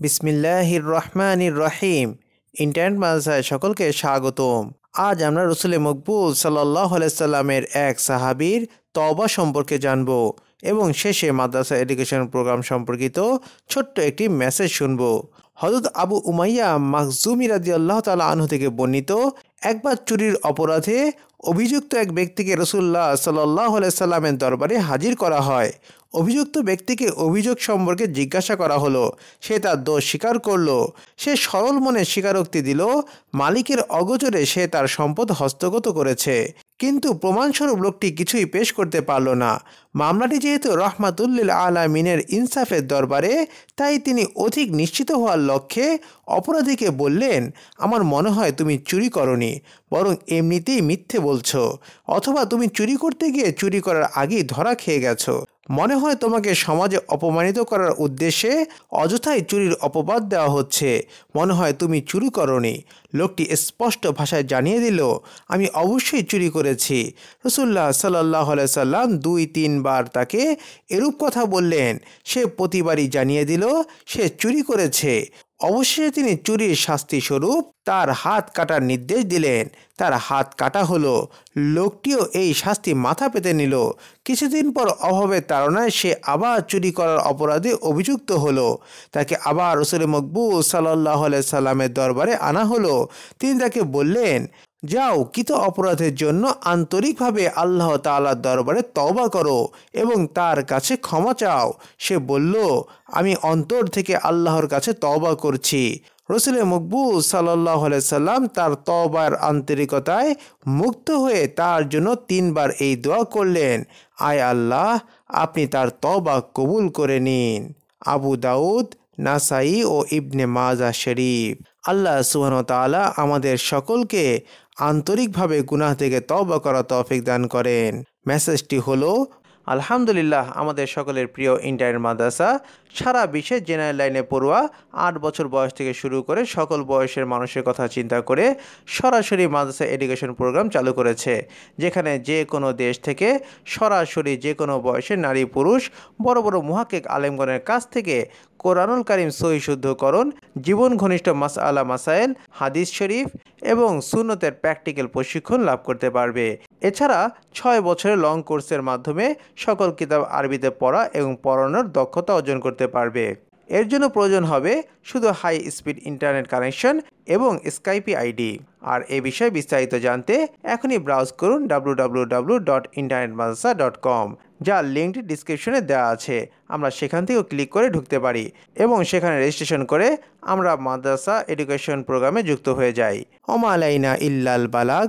বিসমিল্লাহির রহমানির রহিম। ইন্টারনেট মাদ্রাসায় সকলকে স্বাগতম। আজ আমরা রসুল মকবুল সাল্লাহ সাল্লামের এক সাহাবির তবা সম্পর্কে জানব এবং শেষে মাদ্রাসা এডুকেশন প্রোগ্রাম সম্পর্কিত ছোট্ট একটি মেসেজ শুনব। হজরত আবু উমাইয়া মাকজুমি রাজি আল্লাহ তালা আনহু থেকে বর্ণিত একবার চুরির অপরাধে অভিযুক্ত এক ব্যক্তিকে রসুল্লাহ সাল্লাহ সাল্লামের দরবারে হাজির করা হয়। অভিযুক্ত ব্যক্তিকে অভিযোগ সম্পর্কে জিজ্ঞাসা করা হলো। সে তার দোষ স্বীকার করল। সে সরল মনে স্বীকারোক্তি দিল। মালিকের অগোচরে সে তার সম্পদ হস্তগত করেছে। কিন্তু প্রমাণস্বরূপ লোকটি কিছুই পেশ করতে পারল না। মামলাটি যেহেতু রহমাতুল্লিল আলামিনের ইনসাফের দরবারে, তাই তিনি অধিক নিশ্চিত হওয়ার লক্ষ্যে অপরাধীকে বললেন, আমার মনে হয় তুমি চুরি করনি, বরং এমনিতেই মিথ্যে বলছ, অথবা তুমি চুরি করতে গিয়ে চুরি করার আগেই ধরা খেয়ে গেছো। মনে হয় তোমাকে সমাজে অপমানিত করার উদ্দেশ্যে অযথাই চুরির অপবাদ দেওয়া হচ্ছে। মনে হয় তুমি চুরি করনি। লোকটি স্পষ্ট ভাষায় জানিয়ে দিল, আমি অবশ্যই চুরি করেছি। রসুল্লাহ সাল্লাহ সাল্লাম দুই তিনবার তাকে এরূপ কথা বললেন। সে প্রতিবারই জানিয়ে দিল, সে চুরি করেছে। অবশেষে তিনি চুরির শাস্তি স্বরূপ তার হাত কাটার নির্দেশ দিলেন। তার হাত কাটা হলো। লোকটিও এই শাস্তি মাথা পেতে নিল। কিছুদিন পর অভাবের তাড়নায় সে আবার চুরি করার অপরাধে অভিযুক্ত হলো। তাকে আবার রসুল মকবুল সাল্লাহ সাল্লামের দরবারে আনা হলো। তিনি তাকে বললেন, যাও, কিত অপরাধের জন্য আন্তরিকভাবে আল্লাহ তালার দরবারে তবা করো এবং তার কাছে ক্ষমা চাও। সে বলল, আমি অন্তর থেকে আল্লাহর কাছে তবা করছি। রসুল মকবুল সাল্লাহ সাল্লাম তার তবার আন্তরিকতায় মুক্ত হয়ে তার জন্য তিনবার এই দোয়া করলেন। আয় আল্লাহ, আপনি তার তবা কবুল করে নিন। আবু দাউদ, নাসাই ও ইবনে মাজা শরীফ। আল্লাহ সুবাহ তালা আমাদের সকলকে আন্তরিকভাবে গুনাহ থেকে তবা করা তৌফিক দান করেন। মেসেজটি হলো আলহামদুলিল্লাহ, আমাদের সকলের প্রিয় ইন্টারনেট মাদ্রাসা সারা বিশ্বে জেনারেল লাইনে পড়ুয়া, আট বছর বয়স থেকে শুরু করে সকল বয়সের মানুষের কথা চিন্তা করে সরাসরি মাদ্রাসা এডুকেশন প্রোগ্রাম চালু করেছে, যেখানে যে কোনো দেশ থেকে সরাসরি যে কোনো বয়সের নারী পুরুষ, বড় বড় মহাকেক আলেমগণের কাছ থেকে কোরআনুল করিম সহি শুদ্ধকরণ, জীবন ঘনিষ্ঠ মাস আলা মাসাইল, হাদিস শরীফ এবং সুন্নতের প্র্যাকটিক্যাল প্রশিক্ষণ লাভ করতে পারবে। এছাড়া ছয় বছরের লং কোর্সের মাধ্যমে সকল কিতাব আরবিতে পড়া এবং পড়ানোর দক্ষতা অর্জন করতে পারবে। এর জন্য প্রয়োজন হবে শুধু হাই স্পিড ইন্টারনেট কানেকশন এবং স্কাইপি আইডি। আর এ বিষয়ে বিস্তারিত জানতে এখনই ব্রাউজ করুন ডাব্লু যার লিঙ্কটি ডিসক্রিপশনে দেওয়া আছে। আমরা সেখান থেকেও ক্লিক করে ঢুকতে পারি এবং সেখানে রেজিস্ট্রেশন করে আমরা মাদ্রাসা এডুকেশন প্রোগ্রামে যুক্ত হয়ে যাই। ওমালাইনা ইল্লাল বালাগ।